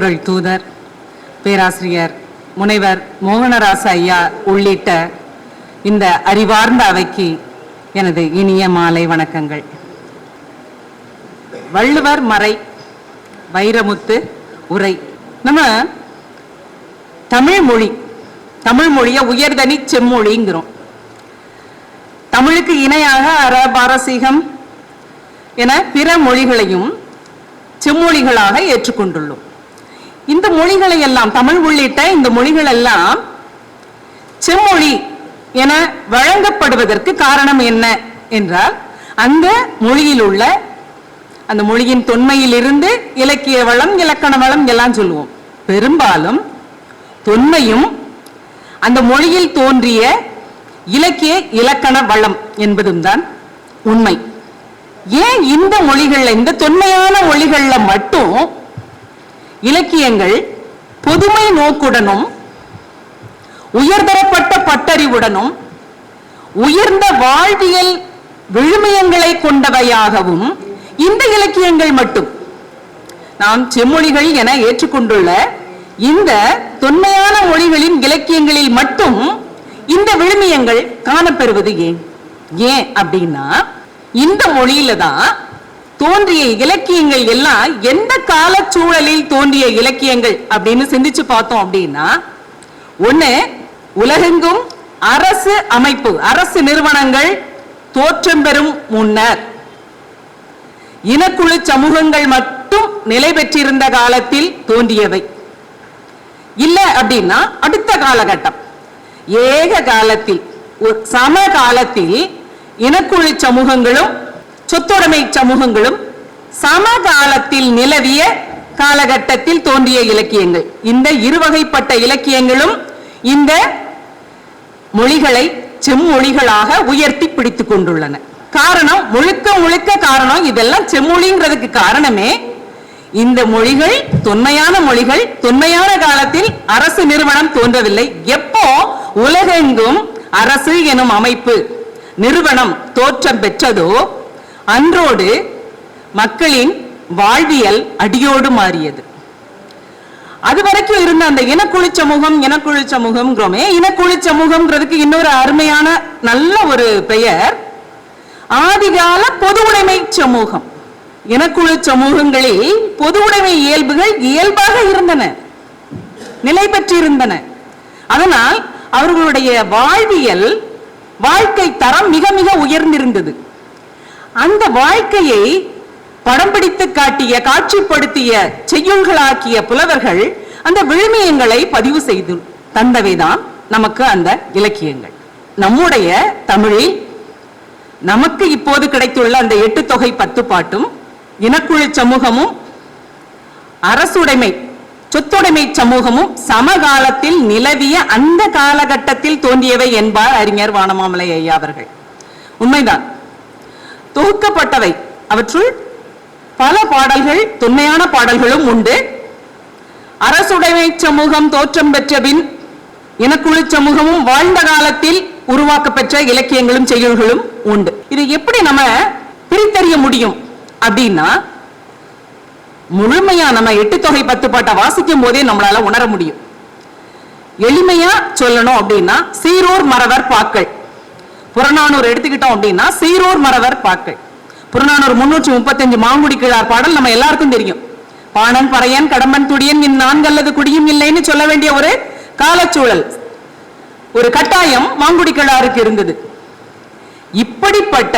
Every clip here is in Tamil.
திருக்குறள் தூதர் பேராசிரியர் முனைவர் மோகனராச ஐயா உள்ளிட்ட இந்த அறிவார்ந்த அவைக்கு எனது இனிய மாலை வணக்கங்கள். வள்ளுவர் மறை வைரமுத்து உரை. நம்ம தமிழ் மொழி தமிழ் மொழியை உயர்தனி செம்மொழிங்கிறோம். தமிழுக்கு இணையாக அற பாரசீகம் என பிற மொழிகளையும் செம்மொழிகளாக ஏற்றுக்கொண்டுள்ளோம். இந்த மொழிகளை எல்லாம் தமிழ் உள்ளிட்ட இந்த மொழிகள் எல்லாம் செம்மொழி என வழங்கப்படுவதற்கு காரணம் என்ன என்றால் அந்த மொழியில் உள்ள அந்த மொழியின் தொன்மையிலிருந்து இலக்கிய வளம் இலக்கண வளம் எல்லாம் சொல்லுவோம். பெரும்பாலும் தொன்மையும் அந்த மொழியில் தோன்றிய இலக்கிய இலக்கண வளம் என்பதும் தான் உண்மை. ஏன் இந்த மொழிகள்ல இந்த தொன்மையான மொழிகள்ல மட்டும் இலக்கியங்கள் பொதுமை நோக்குடனும் உயர்தரப்பட்ட பட்டறிவுடனும் உயர்ந்த வாழ்வியல் விழுமியங்களை கொண்டவையாகவும் இந்த இலக்கியங்கள் மட்டும். நாம் செம்மொழிகள் என ஏற்றுக்கொண்டுள்ள இந்த தொன்மையான மொழிகளின் இலக்கியங்களில் மட்டும் இந்த விழுமியங்கள் காணப்பெறுவது ஏன்? ஏன் அப்படின்னா இந்த மொழியில தான் தோன்றிய இலக்கியங்கள் எல்லாம் எந்த கால சூழலில் தோன்றிய இலக்கியங்கள் அப்படின்னு சிந்திச்சு பார்த்தோம் அப்படின்னா ஒண்ணு உலகெங்கும் அரசு அமைப்பு அரசு நிறுவனங்கள் தோற்றம் பெறும் முன்னர். இனக்குழு சமூகங்கள் மட்டும் நிலை பெற்றிருந்த காலத்தில் தோன்றியவை. இல்ல அப்படின்னா அடுத்த காலகட்டம். ஏக காலத்தில் சம காலத்தில் இனக்குழு சமூகங்களும் சொத்துடைமை சமூகங்களும் சமகாலத்தில் நிலவிய காலகட்டத்தில் தோன்றிய இலக்கியங்கள். இந்த இருவகைப்பட்ட இலக்கியங்களும் இந்த மொழிகளை செம்மொழிகளாக உயர்த்தி பிடித்துக் கொண்டுள்ளன. காரணம் முழுக்க முழுக்க காரணம் இதெல்லாம் செம்மொழிங்கிறதுக்கு காரணமே இந்த மொழிகள் தொன்மையான மொழிகள் தொன்மையான காலத்தில் அரசு நிறுவனம் தோன்றவில்லை. எப்போ உலகெங்கும் அரசு எனும் அமைப்பு நிறுவனம் தோற்றம் பெற்றதோ அன்றோடு மக்களின் வாழ்வியல் அடியோடு மாறியது. அது வரைக்கும் இருந்த அந்த இனக்குழு சமூகம் இனக்குழு சமூகம்ங்கிறோமே இனக்குழு சமூகம்ங்கிறதுக்கு இன்னொரு அருமையான நல்ல ஒரு பெயர் ஆதிகால பொது உடைமை சமூகம். இனக்குழு சமூகங்களில் பொது உடைமை இயல்புகள் இயல்பாக இருந்தன நிலை பெற்றிருந்தன. அதனால் அவர்களுடைய வாழ்வியல் வாழ்க்கை தரம் மிக மிக உயர்ந்திருந்தது. அந்த வாழ்க்கையை படம் பிடித்து காட்டிய காட்சிப்படுத்திய செய்யுள்களாக்கிய புலவர்கள் அந்த விழுமியங்களை பதிவு செய்து தந்தவைதான் நமக்கு அந்த இலக்கியங்கள். நம்முடைய தமிழில் நமக்கு இப்போது கிடைத்துள்ள அந்த எட்டு தொகை பத்து பாட்டும் இனக்குழு சமூகமும் அரசுடைமை சொத்துடைமை சமூகமும் சமகாலத்தில் நிலவிய அந்த காலகட்டத்தில் தோன்றியவை என்பார் அறிஞர் வானமாமலை ஐயா அவர்கள். உண்மைதான். தொகுக்கப்பட்டவை அவற்றுள் பல பாடல்கள் தொன்மையான பாடல்களும் உண்டு. அரசுடைமை சமூகம் தோற்றம் பெற்ற பின் இனக்குழு சமூகமும் வாழ்ந்த காலத்தில் உருவாக்கப்பெற்ற இலக்கியங்களும் செயல்களும் உண்டு. இது எப்படி நம்ம பிரித்தறிய முடியும்? அப்படின்னா முழுமையா நம்ம எட்டு தொகை பத்து பாட்டை வாசிக்கும் போதே நம்மளால உணர முடியும். எளிமையா சொல்லணும் அப்படின்னா சீரோர் மறவர் பாக்கள். புறநானூறு எடுத்துக்கிட்டோம் அப்படின்னா சீரோர் மறவர் பாக்கள் புறநானூறு முன்னூற்றி முப்பத்தஞ்சு மாங்குடி கிழார் பாடல் நம்ம எல்லாருக்கும் தெரியும். பாணன் பறையன் கடம்பன் துடியன் இன் நான்கல்லது குடியும் இல்லைன்னு சொல்ல வேண்டிய ஒரு காலச்சூழல். ஒரு கட்டாயம் மாங்குடி கிழாருக்கு இருந்தது. இப்படிப்பட்ட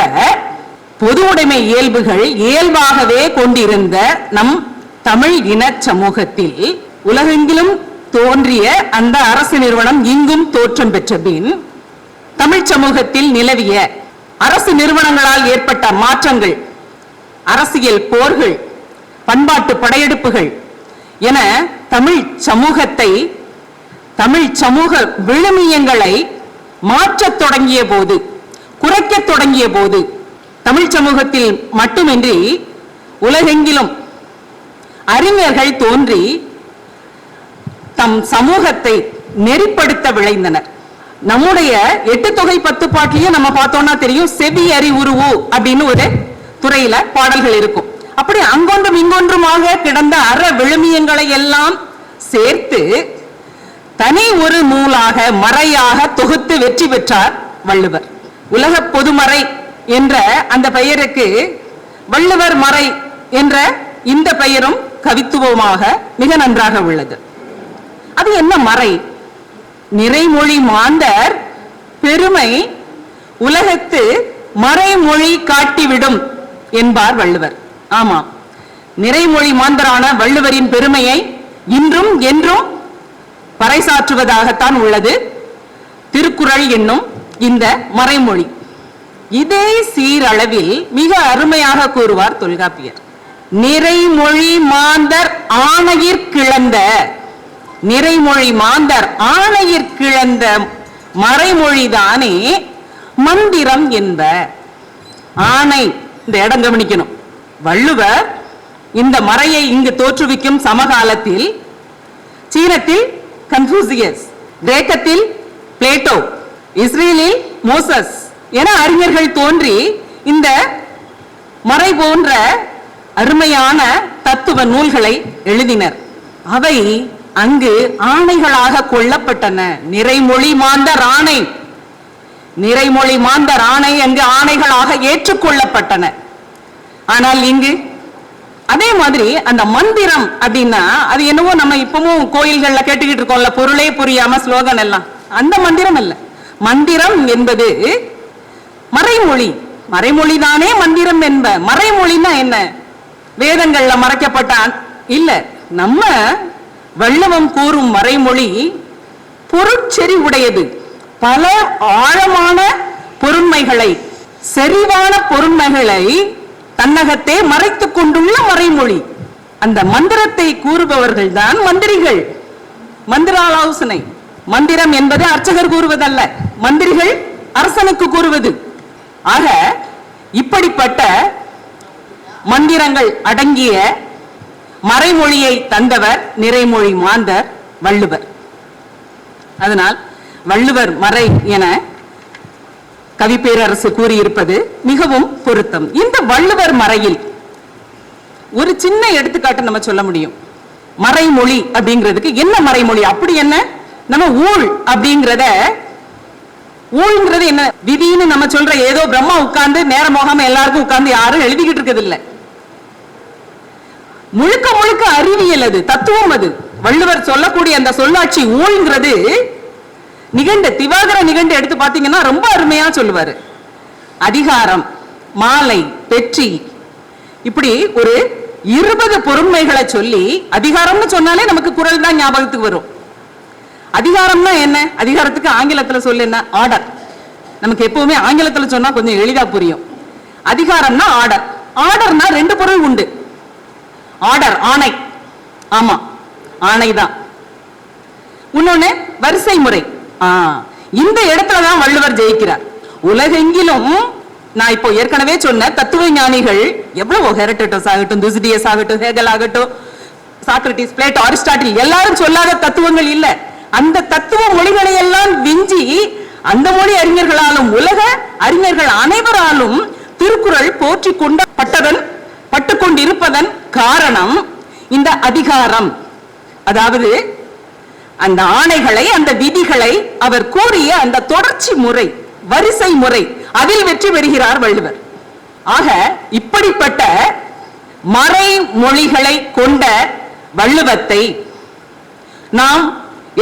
பொது உடைமை இயல்புகள் இயல்பாகவே கொண்டிருந்த நம் தமிழ் இன சமூகத்தில் உலகெங்கிலும் தோன்றிய அந்த அரசு நிறுவனம் இங்கும் தோற்றம் பெற்ற பின் தமிழ் சமூகத்தில் நிலவிய அரசு நிறுவனங்களால் ஏற்பட்ட மாற்றங்கள் அரசியல் போர்கள் பண்பாட்டு படையெடுப்புகள் என தமிழ் சமூகத்தை தமிழ் சமூக விழுமியங்களை மாற்றத் தொடங்கிய போது குறைக்கத் தொடங்கிய போது தமிழ் சமூகத்தில் மட்டுமின்றி உலகெங்கிலும் அறிஞர்கள் தோன்றி தம் சமூகத்தை நெறிப்படுத்த விளைந்தனர் நம்முடைய எட்டு தொகை பத்து பாட்டிலையும் நம்ம பார்த்தோம்னா தெரியும். செவி அறி உருவு அப்படின்னு ஒரு துறையில பாடல்கள் இருக்கும். அப்படி அங்கொன்றும் இங்கொன்றுமாக கிடந்த அற விழுமியங்களை எல்லாம் சேர்த்து தனி ஒரு நூலாக மறையாக தொகுத்து வெற்றி பெற்றார் வள்ளுவர். உலக பொதுமறை என்ற அந்த பெயருக்கு வள்ளுவர் மறை என்ற இந்த பெயரும் கவித்துவமாக மிக நன்றாக உள்ளது. அது என்ன மறை? நிறைமொழி மாந்தர் பெருமை உலகத்து மறைமொழி காட்டிவிடும் என்பார் வள்ளுவர். ஆமா. நிறைமொழி மாந்தரான வள்ளுவரின் பெருமையை இன்றும் என்றும் பறைசாற்றுவதாகத்தான் உள்ளது. திருக்குறள் என்னும் இந்த மறைமொழி. இதே சீரளவில் மிக அருமையாக கூறுவார் தொல்காப்பியர். நிறைமொழி மாந்தர் ஆணையிற் கிளந்த நிறைமொழி மாந்தர் ஆணையிற் கிழந்த மறைமொழிதானே மந்திரம் என்ப. ஆணை இந்த இடம் கவனிக்கணும். வள்ளுவர் இந்த மறையை இங்கு தோற்றுவிக்கும் சமகாலத்தில் சீனத்தில் கன்ஃபூசியஸ் கிரேக்கத்தில் பிளேட்டோ இஸ்ரேலில் மோசஸ் என அறிஞர்கள் தோன்றி இந்த மறை போன்ற அருமையான தத்துவ நூல்களை எழுதினர். அவை அங்கு ஆணைகளாக கொல்லப்பட்டன. நிறைமொழி மாந்தர் ஆணை நிறைமொழி மாந்தர் ஆணை அங்கு ஆணைகளாக ஏற்றுக்கொள்ளப்பட்டன. ஆனால் இங்கு அதே மாதிரி அந்த மந்திரம் அப்படின்னா அது என்னவோ நம்ம இப்பவும் கோயில்கள்ல கேட்டுக்கிட்டு இருக்கோம்ல பொருளே புரியாம ஸ்லோகன் எல்லாம். அந்த மந்திரம் அல்ல. மந்திரம் என்பது மறைமொழி. மறைமொழி தானே மந்திரம் என்ப. மறைமொழின்னா என்ன? வேதங்கள்ல மறைக்கப்பட்ட இல்ல. நம்ம வள்ளுவம் கூறும் மறைமொழி பொருட்செறி உடையது பல ஆழமான பொருண்மைகளை செறிவான பொருண்மைகளை தன்னகத்தே மறைத்துக் கொண்டுள்ள மறைமொழி. அந்த மந்திரத்தை கூறுபவர்கள் தான் மந்திரிகள். மந்திர ஆலோசனை மந்திரம் என்பது அர்ச்சகர் கூறுவதல்ல மந்திரிகள் அரசனுக்கு கூறுவது. ஆக இப்படிப்பட்ட மந்திரங்கள் அடங்கிய மறைமொழியை தந்தவர் நிறைமொழி மாந்தர் வள்ளுவர். அதனால் வள்ளுவர் மறை என கவிப்பேரரசு கூறியிருப்பது மிகவும் பொருத்தம். இந்த வள்ளுவர் மறையில் ஒரு சின்ன எடுத்துக்காட்டு நம்ம சொல்ல முடியும். மறைமொழி அப்படிங்கிறதுக்கு என்ன மறைமொழி? அப்படி என்ன? நம்ம ஊழ் அப்படிங்கிறத ஊழ்ங்கிறது என்ன? விதின்னு நம்ம சொல்ற ஏதோ பிரம்மா உட்கார்ந்து நேரம் போகாம எல்லாருக்கும் உட்கார்ந்து யாரும் எழுதிக்கிட்டு இருக்கிறது இல்ல முழுக்க முழுக்க அறிவியல் அது தத்துவம் அது. வள்ளுவர் சொல்லக்கூடிய அந்த சொல்லாட்சி ஊழ்ங்கிறது நிகண்டு திவாகர நிகண்டு எடுத்து பார்த்தீங்கன்னா ரொம்ப அருமையா சொல்லுவாரு. அதிகாரம் மாலை வெற்றி. இப்படி ஒரு இருபது பொறுமைகளை சொல்லி அதிகாரம்னு சொன்னாலே நமக்கு குரல் தான் ஞாபகத்துக்கு வரும். அதிகாரம்னா என்ன? அதிகாரத்துக்கு ஆங்கிலத்துல சொல்லு என்ன? ஆர்டர் நமக்கு எப்பவுமே ஆங்கிலத்துல சொன்னா கொஞ்சம் எளிதா புரியும். அதிகாரம்னா ஆர்டர் ஆர்டர்னா ரெண்டு பொருள் உண்டு. ஆர்டர் ஆணை. ஆமா ஆணை தான் இன்னொன்னு வரிசை முறை ஆ, இந்த இடத்துல தான் வள்ளுவர் ஜெயிக்கிறார். உலகெங்கிலும் நான் இப்போ ஏற்கனவே சொன்ன தத்துவ ஞானிகள் எவ்வளவு ஹெரட்டஸ் ஆகட்டும் துசிடியஸ் ஆகட்டும் ஹேகல் ஆகட்டும் சாக்ரட்டிஸ் பிளேட்டோ அரிஸ்டாட்டில் எல்லாரும் சொல்லாத தத்துவங்கள் இல்ல. அந்த தத்துவ மொழிகளை எல்லாம் விஞ்சி அந்த மொழி அறிஞர்களாலும் உலக அறிஞர்கள் அனைவராலும் திருக்குறள் போற்றிக் கொண்டப்பட்டதன் பட்டுக்கொண்டிருப்பதன் காரணம் இந்த அதிகாரம். அதாவது அந்த ஆணைகளை அந்த விதிகளை அவர் கூறிய அந்த தொடர்ச்சி முறை வரிசை முறை அதில் வெற்றி பெறுகிறார் வள்ளுவர். ஆக இப்படிப்பட்ட மறைமொழிகளை கொண்ட வள்ளுவத்தை நாம்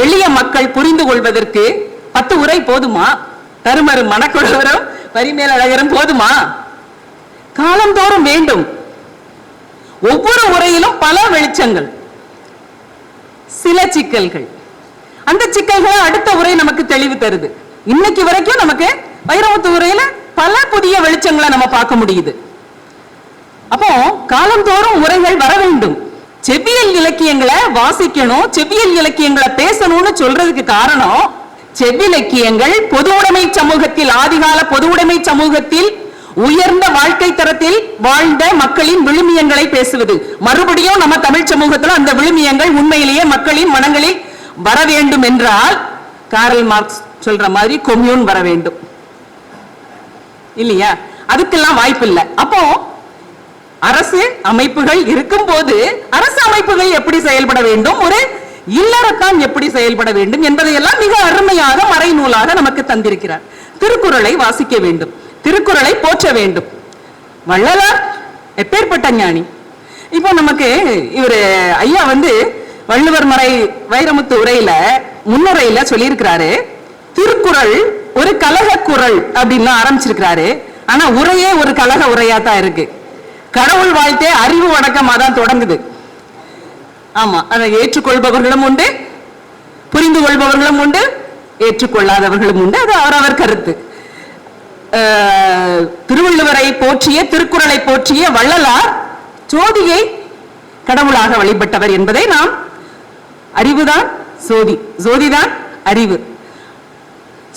எளிய மக்கள் புரிந்து கொள்வதற்கு பத்து உரை போதுமா? தருமரு மணக்குழவரும் பரிமேலழகரும் போதுமா? காலந்தோறும் வேண்டும். ஒவ்வொரு உரையிலும் பல வெளிச்சங்கள். சில சிக்கல்கள். அந்த சிக்கல்களை அடுத்த உரை நமக்கு தெளிவு தருது. இன்னைக்கு வரைக்கும் நமக்கு வைரமுத்து உரையில பல புதிய வெளிச்சங்களை நம்ம பார்க்க முடியுது. அப்போ காலந்தோறும் உரைகள் வர வேண்டும். செவ்வியல் இலக்கியங்களை வாசிக்கணும் செவ்வியல் இலக்கியங்களை பேசணும்னு சொல்றதுக்கு காரணம் செவ்விலக்கியங்கள் பொது உடைமை சமூகத்தில் ஆதிகால பொது உடைமை சமூகத்தில் உயர்ந்த வாழ்க்கை தரத்தில் வாழ்ந்த மக்களின் விழுமியங்களை பேசுவது. மறுபடியும் நம்ம தமிழ் சமூகத்துல அந்த விழுமியங்கள் உண்மையிலேயே மக்களின் மனங்களில் வர வேண்டும் என்றால் காரல் மார்க்ஸ் சொல்ற மாதிரி கொம்யூன் வர வேண்டும். இல்லையா? அதுக்கெல்லாம் வாய்ப்பு இல்லை அப்போ அரசு அமைப்புகள் இருக்கும் போது அரசு அமைப்புகள் எப்படி செயல்பட வேண்டும்? ஒரு இல்லறத்தான் எப்படி செயல்பட வேண்டும்? என்பதையெல்லாம் மிக அருமையாக மறைநூலாக நமக்கு தந்திருக்கிறார். திருக்குறளை வாசிக்க வேண்டும். திருக்குறளை போற்ற வேண்டும். வள்ளலார் எப்பேற்பட்ட ஞானி? இப்போ நமக்கு இவர் ஐயா வந்து வள்ளுவர் மறை வைரமுத்து உரையில முன்னுரையில சொல்லியிருக்கிறாரு திருக்குறள் ஒரு கலக குரல் அப்படின்னு ஆரம்பிச்சிருக்கிறாரு. ஆனா உரையே ஒரு கலக உரையா தான் இருக்கு. கடவுள் வாழ்த்தே அறிவு வணக்கமா தான் தொடங்குது. ஆமா அதை ஏற்றுக்கொள்பவர்களும் உண்டு புரிந்து கொள்பவர்களும் உண்டு ஏற்றுக்கொள்ளாதவர்களும் உண்டு. அது அவரவர் கருத்து. திருவள்ளுவரை போற்றிய திருக்குறளை போற்றிய வள்ளலார் ஜோதியை கடவுளாக வழிபட்டவர் என்பதை நாம் அறிவுதான் சோதி ஜோதிதான் அறிவு.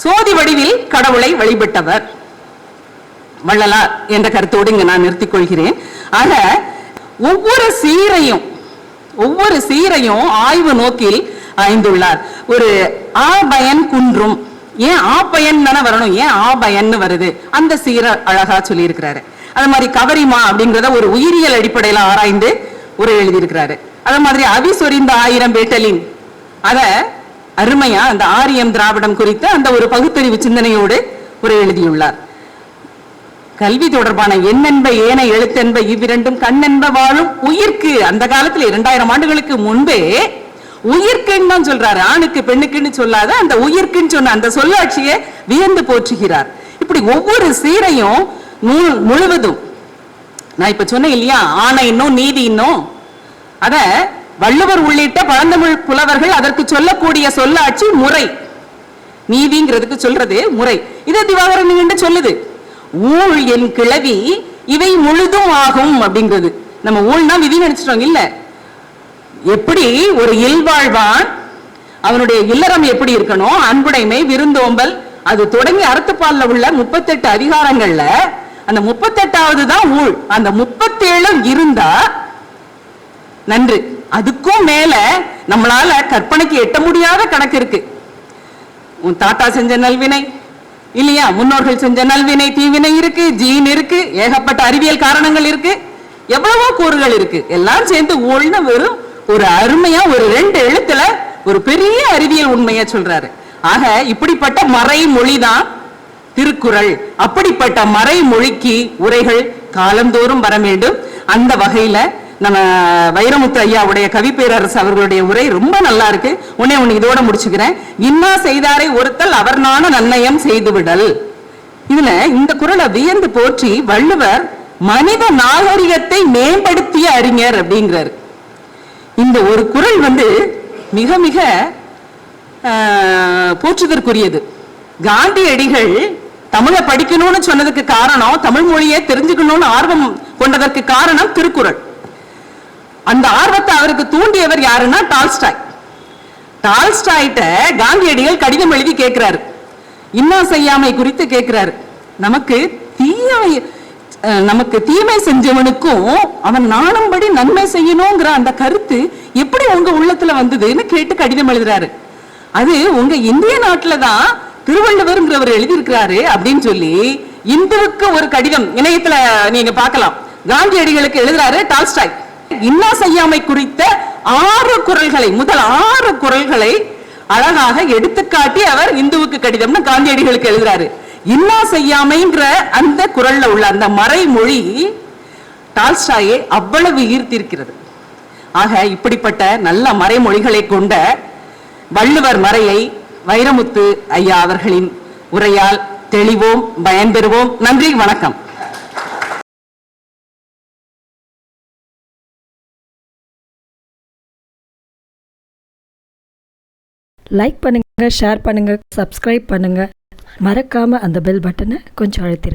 சோதி வடிவில் கடவுளை வழிபட்டவர் வள்ளலார் என்ற கருத்தோடு இங்கு நான் நிறுத்திக் கொள்கிறேன். ஆக ஒவ்வொரு சீரையும் ஒவ்வொரு சீரையும் ஆய்வு நோக்கில் ஆய்ந்துள்ளார். ஒரு ஆபயன் குன்றும் ஏன் ஆ பயன் தானே வரணும்? ஏன் ஆ பயன்னு வருது? அந்த சீர அழகா சொல்லியிருக்கிறாரு. அது மாதிரி கவரிமா அப்படிங்கிறத ஒரு உயிரியல் அடிப்படையில ஆராய்ந்து ஒரு எழுதியிருக்கிறாரு. அதே மாதிரி அவி சொரிந்த ஆயிரம் பேட்டலின் அத அருமையா அந்த ஆரியம் திராவிடம் குறித்த அந்த ஒரு பகுத்தறிவு சிந்தனையோடு ஒரு எழுதியுள்ளார். கல்வி தொடர்பான எண்ணென்ப ஏன எழுத்தென்ப இவ்விரண்டும் கண்ணென்ப வாழும் உயிர்க்கு அந்த காலத்துல இரண்டாயிரம் ஆண்டுகளுக்கு முன்பே உயிர்க்குன்னு தான் சொல்றாரு. ஆணுக்கு பெண்ணுக்குன்னு சொல்லாத அந்த உயிர்க்குன்னு சொன்ன அந்த சொல்லாட்சியை வியந்து போற்றுகிறார். இப்படி ஒவ்வொரு சீரையும் நூல் முழுவதும். நான் இப்ப சொன்னேன் இல்லையா? ஆணை இன்னும் நீதி இன்னும். அத வள்ளுவர் உள்ளிட்ட பழந்தமிழ் புலவர்கள் அதற்கு சொல்லக்கூடிய சொல்லாட்சி முறை. நீதிங்கிறதுக்கு சொல்றது முறை. இதை திவாகரன் சொல்லுது. ஊழ் என் கிளவி இவை முழுதும் ஆகும் அப்படிங்கிறது. நம்ம ஊழ்னா விதி நினைச்சிட்டோம் இல்லை? எப்படி ஒரு இல்வாழ்வான் அவனுடைய இல்லறம் எப்படி இருக்கணும்? அன்புடைமை விருந்தோம்பல் அது தொடங்கி அறுத்துப்பால்ல உள்ள முப்பத்தெட்டு அதிகாரங்கள்ல அந்த முப்பத்தெட்டாவது தான் ஊழ். அந்த முப்பத்தேழும் இருந்தா நன்று. அதுக்கும் மேல நம்மளால கற்பனைக்கு எட்ட முடியாத கணக்கு இருக்கு. உன் தாத்தா செஞ்ச நல்வினை இல்லையா? முன்னோர்கள் செஞ்ச நல்வினை தீவினை இருக்கு ஜீன் இருக்கு ஏகப்பட்ட அறிவியல் காரணங்கள் இருக்கு எவ்வளவோ கூறுகள் இருக்கு. எல்லாம் சேர்ந்து ஊழ்னு வெறும் ஒரு அருமையா ஒரு ரெண்டு எழுத்துல ஒரு பெரிய அறிவியல் உண்மையை சொல்றாரு. ஆக இப்படிப்பட்ட மறைமொழிதான் திருக்குறள். அப்படிப்பட்ட மறைமொழிக்கு உரைகள் காலந்தோறும் வர வேண்டும். அந்த வகையில நம்ம வைரமுத்து ஐயாவுடைய கவி பேரரசு அவர்களுடைய உரை ரொம்ப நல்லா இருக்கு. உன்னை உன்னை இதோட முடிச்சுக்கிறேன். இன்னா செய்தாரை ஒருத்தல் அவர் நான நன்னயம் செய்துவிடல். இதுல இந்த குறளை வியந்து போற்றி வள்ளுவர் மனித நாகரிகத்தை மேம்படுத்திய அறிஞர் அப்படிங்கிறாரு. இந்த ஒரு குறள் வந்து மிக மிக ஆஹ், போற்றுதற்குரியது. காந்தியடிகள் தமிழை படிக்கணும்னு சொன்னதுக்கு காரணம் தமிழ் மொழியை தெரிஞ்சுக்கணும்னு ஆர்வம் கொண்டதற்கு காரணம் திருக்குறள். அந்த ஆர்வத்தை அவருக்கு தூண்டியவர் யாருன்னா டால்ஸ்டாய். டால்ஸ்டாய்ட்ட காந்தியடிகள் கடிதம் எழுதி கேட்கிறாரு. இன்னா செய்யாமை குறித்து கேட்கிறாரு. நமக்கு தீயாமை நமக்கு தீமை செஞ்சவனுக்கும் அவன் நாணும்படி நன்மை செய்யணுங்கிற அந்த கருத்து எப்படி உங்க உள்ளத்துல வந்ததுன்னு கேட்டு கடிதம் எழுதுறாரு. அது உங்க இந்திய நாட்டுல தான் திருவள்ளுவர்ங்கிறவர் எழுதியிருக்கிறாரு அப்படின்னு சொல்லி இந்துவுக்கு ஒரு கடிதம் இணையத்துல நீங்க பார்க்கலாம். காந்தியடிகளுக்கு எழுதுறாரு டால்ஸ்டாய். இன்னா செய்யாமை குறித்த ஆறு குரல்களை முதல் ஆறு குரல்களை அழகாக எடுத்துக்காட்டி அவர் இந்துவுக்கு கடிதம்னு காந்தியடிகளுக்கு எழுதுறாரு. இன்னா செய்யாமைங்கிற அந்த குரல்ல உள்ள அந்த மறைமொழி டால்ஸ்டாயை அவ்வளவு ஈர்த்திருக்கிறது. ஆக இப்படிப்பட்ட நல்ல மறைமொழிகளை கொண்ட வள்ளுவர் மறையை வைரமுத்து ஐயா அவர்களின் உரையால் தெளிவோம் பயன்பெறுவோம். நன்றி வணக்கம். லைக் பண்ணுங்க ஷேர் பண்ணுங்க சப்ஸ்கிரைப் பண்ணுங்க. மறக்காமல் அந்த பெல் பட்டனை கொஞ்சம் அழுத்திருங்க.